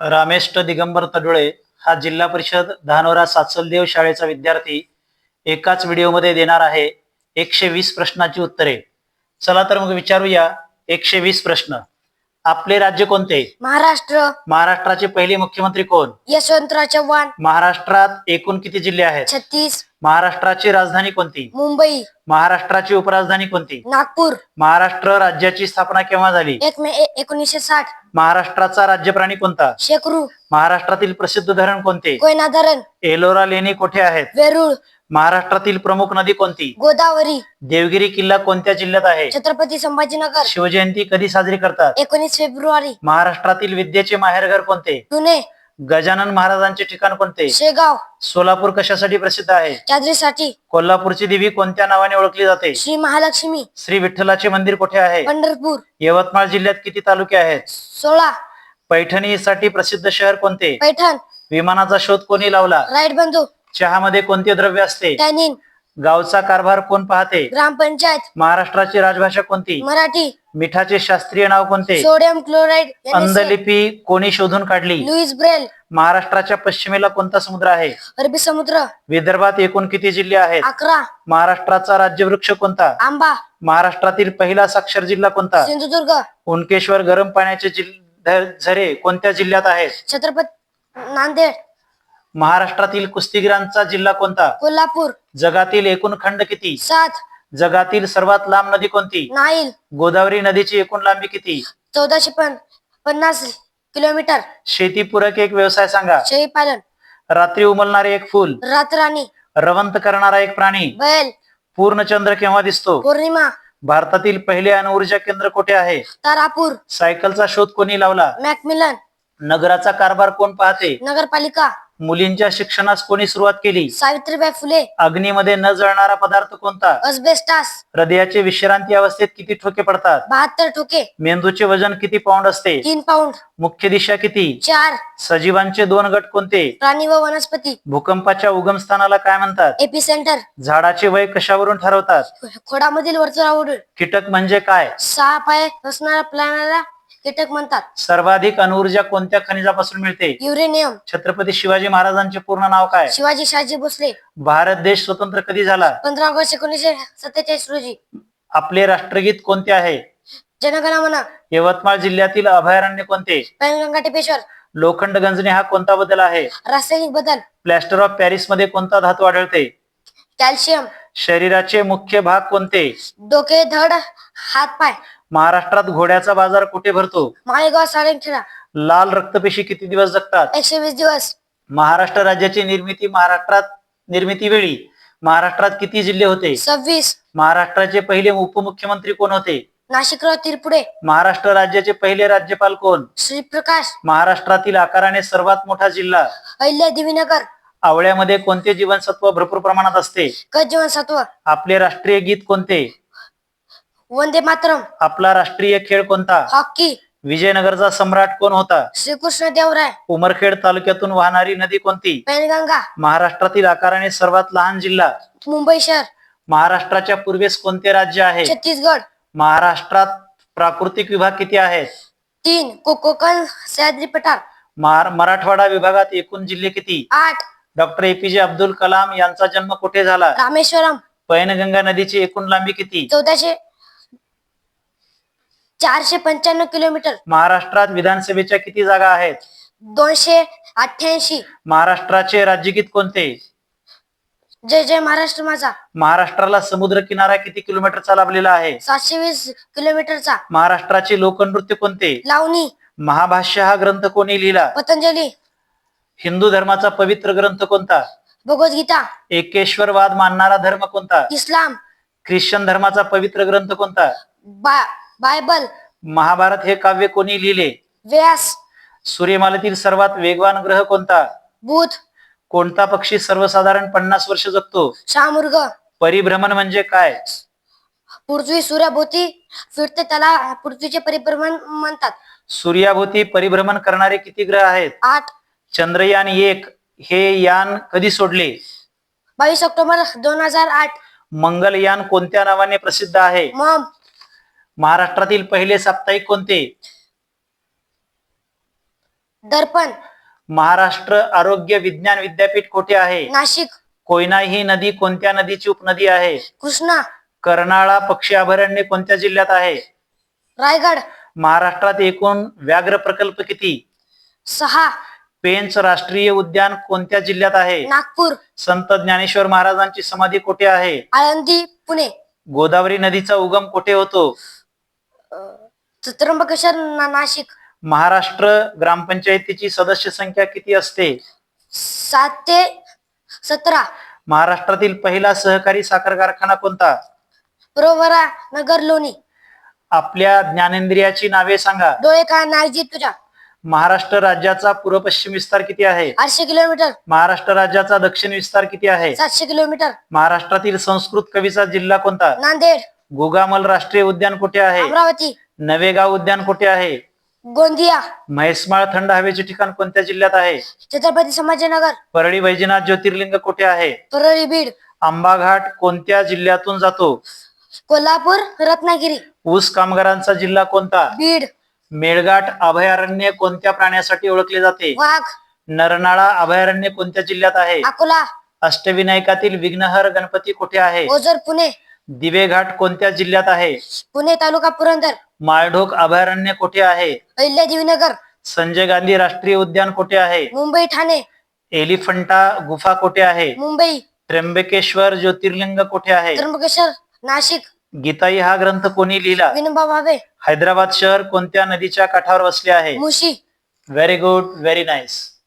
रामेष्ट दिगंबर तडुळे हा जिल्हा परिषद धानोरा साचलदेव शाळेचा विद्यार्थी एकाच व्हिडिओमध्ये देणार आहे एकशे वीस प्रश्नाची उत्तरे. चला तर मग विचारूया एकशे वीस प्रश्न. आपले राज्य कोणते? महाराष्ट्र. महाराष्ट्राचे पहिले मुख्यमंत्री कोण? यशवंतराव चव्हाण महाराष्ट्रात एकूण किती जिल्हे आहेत? छत्तीस. महाराष्ट्राची राजधानी कोणती? मुंबई. महाराष्ट्राची उपराजधानी कोणती? नागपूर. महाराष्ट्र राज्याची स्थापना केव्हा झाली? एक मे एकोणीसशे साठ. महाराष्ट्राचा राज्य प्राणी कोणता? शेकरू महाराष्ट्रातील प्रसिद्ध धरण कोणते? कोयना धरण. एलोरा लेणी कुठे आहेत? वेरूळ. महाराष्ट्रातील प्रमुख नदी कोणती? गोदावरी. देवगिरी किल्ला कोणत्या जिल्ह्यात आहे? छत्रपती संभाजीनगर. शिवजयंती कधी साजरी करतात? एकोणीस फेब्रुवारी. महाराष्ट्रातील विद्येचे माहेरघर कोणते? पुणे. गजानन महाराजांचे ठिकाण कोणते? शेगाव. सोलापूर कशासाठी प्रसिद्ध आहे? चादरीसाठी. कोल्हापूरची देवी कोणत्या नावाने ओळखली जाते? श्री महालक्ष्मी. श्री विठ्ठलाचे मंदिर कुठे आहे? पंढरपूर. यवतमाळ जिल्ह्यात किती तालुके आहेत? सोळा. पैठणीसाठी प्रसिद्ध शहर कोणते? पैठण. विमानाचा शोध कोणी लावला? राईट बंधू चहामध्ये कोणते द्रव्य असते? टॅनिन गावचा कारभार कोण पाहते? ग्रामपंचायत. महाराष्ट्राची राजभाषा कोणती? मराठी. मिठाचे शास्त्रीय नाव कोणते? सोडियम क्लोराईड अंधलिपी कोणी शोधून काढली? Louis Braille. महाराष्ट्राच्या पश्चिमेला कोणता समुद्र आहे? अरबी समुद्र. विदर्भात एकूण किती जिल्हे आहेत? अकरा. महाराष्ट्राचा राज्यवृक्ष कोणता? आंबा. महाराष्ट्रातील पहिला साक्षर जिल्हा कोणता? सिंधुदुर्ग. उनकेश्वर गरम पाण्याचे झरे कोणत्या जिल्ह्यात आहेत? छत्रपती नांदेड. महाराष्ट्रातील कुस्तीगिरांचा जिल्हा कोणता? कोल्हापूर. जगातील एकूण खंड किती? सात. जगातील सर्वात लांब नदी कोणती? नाईल. गोदावरी नदीची एकूण लांबी किती? चौदाशे पन पन्नास किलोमीटर. शेतीपूरक एक व्यवसाय सांगा. शेळी पालन. रात्री उमलणारे एक फुल. रातराणी. रवंत करणारा एक प्राणी. बैल. पूर्णचंद्र केव्हा दिसतो? पौर्णिमा. भारतातील पहिले अणुऊर्जा केंद्र कुठे आहे? तारापूर. सायकलचा शोध कोणी लावला? मॅकमिलन. नगराचा कारभार कोण पाहते? नगरपालिका. मुलींच्या शिक्षणास कोणी सुरुवात केली? सावित्रीबाई फुले. अग्नीमध्ये न जळणारा पदार्थ कोणता? अस्बेस्टास हृदयाचे विश्रांती अवस्थेत किती ठोके पडतात? बहात्तर ठोके. मेंदूचे वजन किती पाऊंड असते? तीन पाऊंड मुख्य दिशा किती? चार. सजीवांचे दोन गट कोणते? प्राणी व वनस्पती. भूकंपाच्या उगमस्थानाला काय म्हणतात? एपी सेंटर झाडाचे वय कशावरून ठरवतात? खोडामधील वर्तुळावरून कीटक म्हणजे काय? सहा पाय असणाऱ्या प्राण्याला कीटक म्हणतात. सर्वाधिक अणुऊर्जा कोणत्या खनिजापासून मिळते? युरेनियम. छत्रपती शिवाजी महाराजांचे पूर्ण नाव काय? शिवाजी शहाजी भोसले. भारत देश स्वतंत्र कधी झाला? पंधरा ऑगस्ट एकोणीसशे सत्तेचाळीस रोजी. आपले राष्ट्रगीत कोणते आहे? जनगणमन यवतमाळ जिल्ह्यातील अभयारण्य कोणते? पैनगंगा टिपेश्वर लोखंड गंजणे हा कोणता बदल आहे? रासायनिक बदल. प्लॅस्टर ऑफ पॅरिसमध्ये कोणता धातू आढळते? कॅल्शियम. शरीराचे मुख्य भाग कोणते? डोके धड हात पाय. महाराष्ट्रात घोड्याचा बाजार कुठे भरतो? माळेगाव सारंगखेडा. लाल रक्तपेशी किती दिवस जगतात? एकशे वीस दिवस. महाराष्ट्र राज्याची निर्मिती महाराष्ट्रात निर्मिती वेळी. महाराष्ट्रात किती जिल्हे होते? सव्वीस. महाराष्ट्राचे पहिले उपमुख्यमंत्री कोण होते? नाशिकराव तिरपुडे. महाराष्ट्र राज्याचे पहिले राज्यपाल कोण? श्रीप्रकाश. महाराष्ट्रातील आकाराने सर्वात मोठा जिल्हा? अहिल्या देवीनगर. आवळ्यामध्ये कोणते जीवनसत्व भरपूर प्रमाणात असते? क जीवनसत्व आपले राष्ट्रीय गीत कोणते? वंदे मातरम. आपला राष्ट्रीय खेळ कोणता? हॉकी. विजयनगरचा सम्राट कोण होता? श्रीकृष्ण देवराय. उमरखेड तालुक्यातून वाहणारी नदी कोणती? पैनगंगा महाराष्ट्रातील आकाराने सर्वात लहान जिल्हा? मुंबई शहर. महाराष्ट्राच्या पूर्वेस कोणते राज्य आहे? छत्तीसगड. महाराष्ट्रात प्राकृतिक विभाग किती आहेत? तीन. कोकण सह्याद्री पठार. मराठवाडा विभागात एकूण जिल्हे किती? आठ. डॉक्टर एपीजे अब्दुल कलाम यांचा जन्म कुठे झाला? रामेश्वरम. पैनगंगा नदीची एकूण लांबी किती? चौदाशे. चारशे पंच्याण्णव किलोमीटर. महाराष्ट्रात विधानसभेच्या किती जागा आहेत? दोनशे अठ्ठ्याऐंशी. महाराष्ट्राचे राज्यगीत कोणते? जय जय महाराष्ट्र माझा. महाराष्ट्राला समुद्र किनारा किती किलोमीटरचा लाभलेला आहे? सातशे वीस किलोमीटरचा. महाराष्ट्राचे लोकनृत्य कोणते? लावणी. महाभाष्य हा ग्रंथ कोणी लिहिला? पतंजली. हिंदू धर्माचा पवित्र ग्रंथ कोणता? भगवद्गीता. एकेश्वरवाद मानणारा धर्म कोणता? इस्लाम. ख्रिश्चन धर्माचा पवित्र ग्रंथ कोणता? बा बायबल. महाभारत हे काव्य कोणी लिहिले? व्यास. सूर्यमालेतील सर्वात वेगवान ग्रह कोणता? बुध. कोणता पक्षी सर्वसाधारण पन्नास वर्ष जगतो? शामुर्ग. परिभ्रमण म्हणजे काय? पृथ्वी सूर्याभोवती फिरते त्याला पृथ्वीचे परिभ्रमण म्हणतात. सूर्याभोवती परिभ्रमण करणारे किती ग्रह आहेत? आठ. चंद्रयान एक. हे यान कधी सोडले? बावीस ऑक्टोबर दोन हजार आठ. मंगलयान कोणत्या नावाने प्रसिद्ध आहे? मम. महाराष्ट्रातील पहिले साप्ताहिक कोणते? दर्पण. महाराष्ट्र आरोग्य विज्ञान विद्यापीठ कोठे आहे? नाशिक. कोयना ही नदी कोणत्या नदीची उपनदी आहे? कृष्णा. कर्नाळा पक्षी अभयारण्य कोणत्या जिल्ह्यात आहे? रायगड. महाराष्ट्रात एकूण व्याघ्र प्रकल्प किती? सहा. पेंच राष्ट्रीय उद्यान कोणत्या जिल्ह्यात आहे? नागपूर. संत ज्ञानेश्वर महाराजांची समाधी कुठे आहे? आळंदी पुणे. गोदावरी नदीचा उगम कुठे होतो? त्र्यंबकेश्वर ना- नाशिक? महाराष्ट्र ग्रामपंचायतीची सदस्य संख्या किती असते? सात ते सतरा. महाराष्ट्रातील पहिला सहकारी साखर कारखाना कोणता? प्रवरा नगर लोणी. आपल्या ज्ञानेंद्रियाची नावे सांगा. डोळे का नागजी तुझ्या. महाराष्ट्र राज्याचा पूर्व पश्चिम विस्तार किती आहे? आठशे किलोमीटर. महाराष्ट्र राज्याचा दक्षिण विस्तार किती आहे? सातशे किलोमीटर. महाराष्ट्रातील संस्कृत कवीचा जिल्हा कोणता? नांदेड. गुगामल राष्ट्रीय उद्यान कुठे आहे? अमरावती. नवेगाव उद्यान कुठे आहे? गोंदिया. म्हैसमाळ थंड हवेचे ठिकाण कोणत्या जिल्ह्यात आहे? छत्रपती संभाजीनगर. परळी वैजनाथ ज्योतिर्लिंग कुठे आहे? परळी बीड. आंबा घाट कोणत्या जिल्ह्यातून जातो? कोल्हापूर रत्नागिरी. ऊस कामगारांचा जिल्हा कोणता? बीड. मेळघाट अभयारण्य कोणत्या प्राण्यासाठी ओळखले जाते? वाघ. नरनाळा अभयारण्य कोणत्या जिल्ह्यात आहे? अकोला. अष्टविनायकातील विघ्नहर गणपती कुठे आहे? ओझर पुणे. दिवे घाट कोणत्या जिल्ह्यात आहे? पुणे तालुका पुरंदर. माळढोक अभयारण्य कुठे आहे? अहिल्यादेवीनगर. संजय गांधी राष्ट्रीय उद्यान कुठे आहे? मुंबई ठाणे. एलिफंटा गुफा कुठे आहे? मुंबई. त्र्यंबकेश्वर ज्योतिर्लिंग कुठे आहे? त्र्यंबकेश्वर नाशिक. गीताई हा ग्रंथ कोणी लिहिला? विनोबा भावे. हैदराबाद शहर कोणत्या नदीच्या काठावर वसले आहे? मुशी. Very good very nice